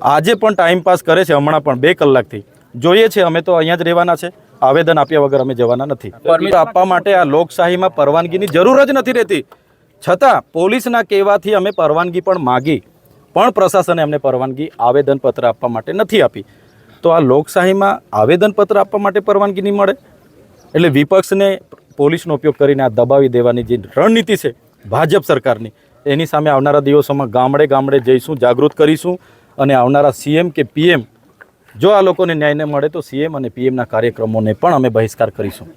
આજે પણ time pass કરે છે હમણાં પણ બે કલાકથી. જોઈએ છે અમે તો અહીંયા જ રહેવાના છે. આવેદન આપ્યા વગર અમે જવાના નથી. પરમિટ આપવા માટે આ લોકશાહીમાં પરવાનગીની જરૂર જ નથી રહેતી. છતાં પોલીસના કહેવાથી અમે પરવાનગી પણ માગી. પણ પ્રશાસને અમને પરવાનગી આવેદનપત્ર આપવા માટે નથી આપી. તો આ લોકશાહીમાં આવેદનપત્ર આપવા માટે પરવાનગી નહીં મળે? એટલે વિપક્ષને પોલીસનો ઉપયોગ કરીને આ દબાવી દેવાની જે રણનીતિ છે ભાજપ સરકારની એની સામે આવનારા દિવસોમાં ગામડે ગામડે જઈશું જાગૃત કરીશું. અને આવનારા સીએમ કે પીએમ જો આ લોકોને ન્યાય ન મળે તો સીએમ અને પીએમના કાર્યક્રમોને પણ અમે બહિષ્કાર કરીશું.